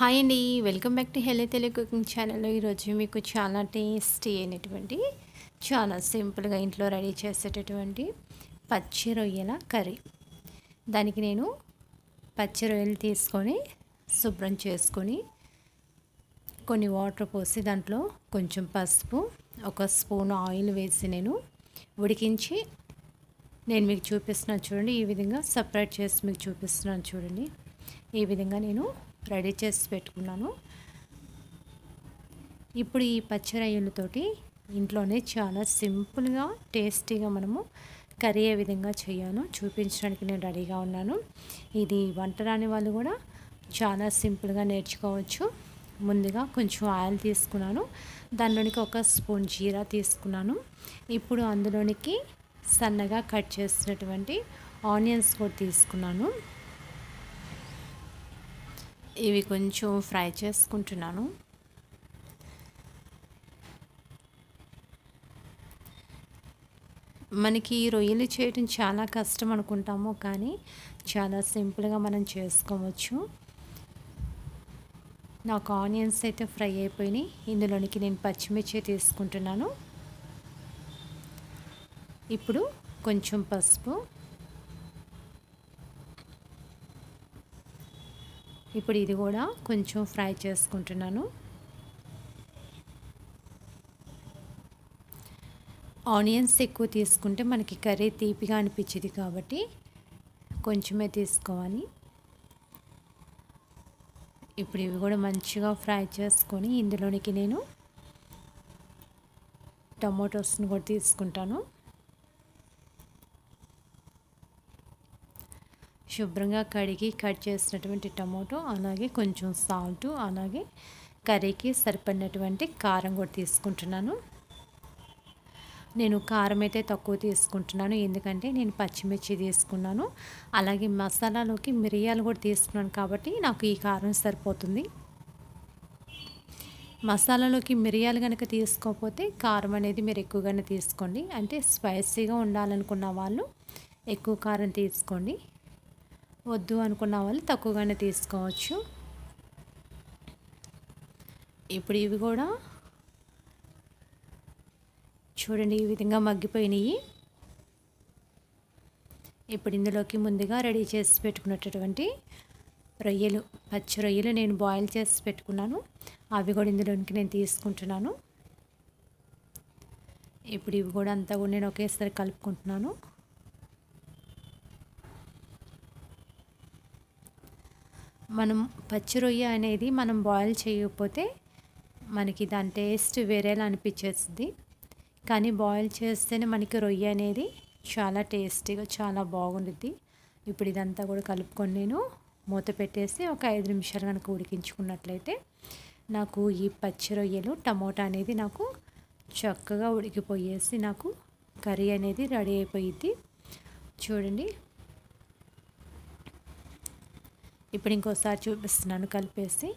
Hi అండి. Welcome back to healthy Telugu cooking channel. ఈరోజు మీకు చాలా టేస్టీ అయినటువంటి చాలా సింపుల్గా ఇంట్లో రెడీ చేసేటటువంటి పచ్చి రొయ్యల కర్రీ. దానికి నేను పచ్చి రొయ్యలు తీసుకొని శుభ్రం చేసుకొని కొన్ని వాటర్ పోసి దాంట్లో కొంచెం పసుపు ఒక స్పూన్ ఆయిల్ వేసి నేను ఉడికించి నేను మీకు చూపిస్తున్నాను చూడండి. ఈ విధంగా సపరేట్ చేసి మీకు చూపిస్తున్నాను చూడండి. ఈ విధంగా నేను రెడీ చేసి పెట్టుకున్నాను. ఇప్పుడు ఈ పచ్చిరొయ్యలతోటి ఇంట్లోనే చాలా సింపుల్గా టేస్టీగా మనము కర్రీ ఏ విధంగా చేయాలో చూపించడానికి నేను రెడీగా ఉన్నాను. ఇది వంట రాని వాళ్ళు కూడా చాలా సింపుల్గా నేర్చుకోవచ్చు. ముందుగా కొంచెం ఆయిల్ తీసుకున్నాను. దానిలోనికి ఒక స్పూన్ జీరా తీసుకున్నాను. ఇప్పుడు అందులోనికి సన్నగా కట్ చేసినటువంటి ఆనియన్స్ కూడా తీసుకున్నాను. ఇవి కొంచెం ఫ్రై చేసుకుంటున్నాను. మనకి రొయ్యలు చేయటం చాలా కష్టం అనుకుంటాము కానీ చాలా సింపుల్గా మనం చేసుకోవచ్చు. నాకు ఆనియన్స్ అయితే ఫ్రై అయిపోయినాయి. ఇందులోనికి నేను పచ్చిమిర్చి తీసుకుంటున్నాను. ఇప్పుడు కొంచెం పసుపు. ఇప్పుడు ఇది కూడా కొంచెం ఫ్రై చేసుకుంటున్నాను. ఆనియన్స్ ఎక్కువ తీసుకుంటే మనకి కర్రీ తీపిగా అనిపించింది కాబట్టి కొంచెమే తీసుకోవాలి. ఇప్పుడు ఇవి కూడా మంచిగా ఫ్రై చేసుకొని ఇందులోనికి నేను టమాటోస్ని కూడా తీసుకుంటాను. శుభ్రంగా కడిగి కట్ చేసినటువంటి టమాటో అలాగే కొంచెం సాల్ట్ అలాగే కర్రీకి సరిపడినటువంటి కారం కూడా తీసుకుంటున్నాను. నేను కారం అయితే తక్కువ తీసుకుంటున్నాను ఎందుకంటే నేను పచ్చిమిర్చి తీసుకున్నాను. అలాగే మసాలాలోకి మిరియాలు కూడా తీసుకున్నాను కాబట్టి నాకు ఈ కారం సరిపోతుంది. మసాలాలోకి మిరియాలు కనుక తీసుకోకపోతే కారం అనేది మీరు ఎక్కువగానే తీసుకోండి. అంటే స్పైసీగా ఉండాలనుకున్న వాళ్ళు ఎక్కువ కారం తీసుకోండి. వద్దు అనుకున్న వాళ్ళు తక్కువగానే తీసుకోవచ్చు. ఇప్పుడు ఇవి కూడా చూడండి ఈ విధంగా మగ్గిపోయినాయి. ఇప్పుడు ఇందులోకి ముందుగా రెడీ చేసి పెట్టుకున్నటువంటి రొయ్యలు పచ్చి రొయ్యలు నేను బాయిల్ చేసి పెట్టుకున్నాను. అవి కూడా ఇందులోకి నేను తీసుకుంటున్నాను. ఇప్పుడు ఇవి కూడా అంతా కూడా నేను ఒకేసారి కలుపుకుంటున్నాను. మనం పచ్చి రొయ్య అనేది మనం బాయిల్ చేయకపోతే మనకి దాని టేస్ట్ వేరేలా అనిపించేస్తుంది. కానీ బాయిల్ చేస్తేనే మనకి రొయ్య అనేది చాలా టేస్టీగా చాలా బాగుంటుంది ఇప్పుడు ఇదంతా కూడా కలుపుకొని నేను మూత పెట్టేసి ఒక ఐదు నిమిషాలు కనుక ఉడికించుకున్నట్లయితే నాకు ఈ పచ్చి రొయ్యలు టమోటా అనేది నాకు చక్కగా ఉడికిపోయేసి నాకు కర్రీ అనేది రెడీ అయిపోయింది చూడండి ఇప్పుడు ఇంకోసారి చూపిస్తున్నాను కలిపేసి.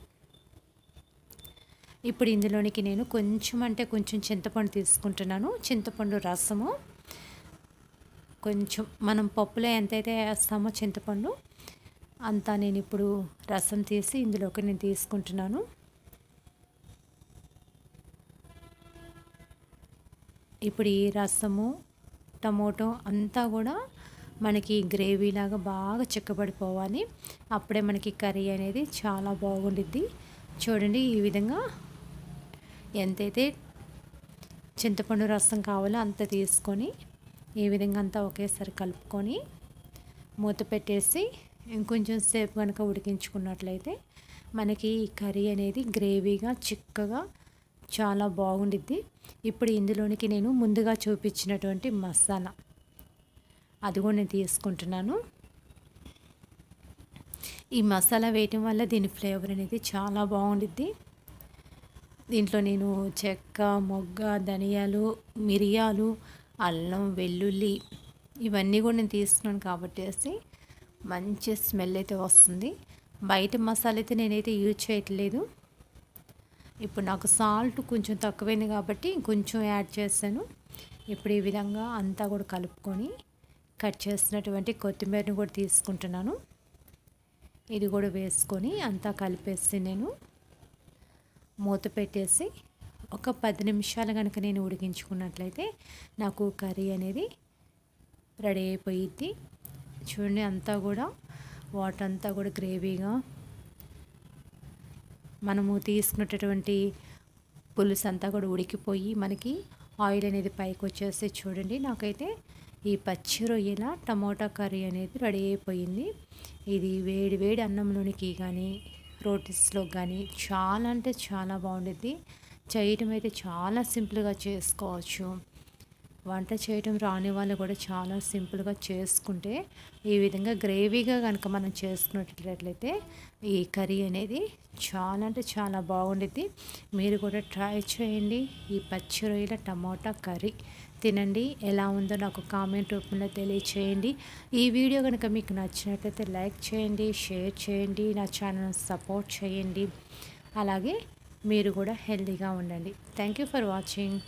ఇప్పుడు ఇందులోనికి నేను కొంచెం అంటే కొంచెం చింతపండు తీసుకుంటున్నాను. చింతపండు రసము. కొంచెం మనం పప్పులో ఎంతైతే వేస్తామో చింతపండు అంతా నేను ఇప్పుడు రసం తీసి ఇందులోకి నేను తీసుకుంటున్నాను. ఇప్పుడు ఈ రసము టమోటో అంతా కూడా మనకి గ్రేవీలాగా బాగా చిక్కబడిపోవాలి. అప్పుడే మనకి కర్రీ అనేది చాలా బాగుండిద్ది. చూడండి ఈ విధంగా ఎంతైతే చింతపండు రసం కావాలో అంత తీసుకొని ఈ విధంగా అంతా ఒకేసారి కలుపుకొని మూత పెట్టేసి ఇంకొంచెం సేపు కనుక ఉడికించుకున్నట్లయితే మనకి ఈ కర్రీ అనేది గ్రేవీగా చిక్కగా చాలా బాగుండిద్ది. ఇప్పుడు ఇందులోనికి నేను ముందుగా చూపించినటువంటి మసాలా. అది కూడా నేను తీసుకుంటున్నాను. ఈ మసాలా వేయటం వల్ల దీని ఫ్లేవర్ అనేది చాలా బాగుండిద్ది. దీంట్లో నేను చెక్క మొగ్గ ధనియాలు మిరియాలు అల్లం వెల్లుల్లి ఇవన్నీ కూడా నేను తీసుకున్నాను కాబట్టి మంచి స్మెల్ అయితే వస్తుంది. బయట మసాలా అయితే నేనైతే యూజ్ చేయట్లేదు. ఇప్పుడు నాకు సాల్ట్ కొంచెం తక్కువైంది కాబట్టి కొంచెం యాడ్ చేశాను. ఇప్పుడు ఈ విధంగా అంతా కూడా కలుపుకొని కట్ చేసినటువంటి కొత్తిమీరని కూడా తీసుకుంటున్నాను. ఇది కూడా వేసుకొని అంతా కలిపేసి నేను మూత పెట్టేసి ఒక పది నిమిషాలు కనుక నేను ఉడికించుకున్నట్లయితే నాకు కర్రీ అనేది రెడీ అయిపోయిద్ది. చూడండి అంతా కూడా వాటర్ అంతా కూడా గ్రేవీగా మనము తీసుకున్నటువంటి పులుసు అంతా కూడా ఉడికిపోయి మనకి ఆయిల్ అనేది పైకి వచ్చేసి చూడండి నాకైతే ఈ పచ్చి రొయ్యల టమోటా కర్రీ అనేది రెడీ అయిపోయింది. ఇది వేడి వేడి అన్నంలోనికి కానీ రోటీస్లో కానీ చాలా అంటే చాలా బాగుండిద్ది. చేయటం అయితే చాలా సింపుల్గా చేసుకోవచ్చు. వంట చేయటం రాని వాళ్ళు కూడా చాలా సింపుల్గా చేసుకుంటే ఈ విధంగా గ్రేవీగా కనుక మనం చేసుకున్నట్లయితే ఈ కర్రీ అనేది చాలా అంటే చాలా బాగుండిద్ది. మీరు కూడా ట్రై చేయండి. ఈ పచ్చి రొయ్యల టమాటా కర్రీ తినండి. ఎలా ఉందో నాకు కామెంట్ రూపంలో తెలియచేయండి. ఈ వీడియో కనుక మీకు నచ్చినట్లయితే లైక్ చేయండి షేర్ చేయండి నా ఛానల్ సపోర్ట్ చేయండి. అలాగే మీరు కూడా హెల్తీగా ఉండండి. Thank you for watching.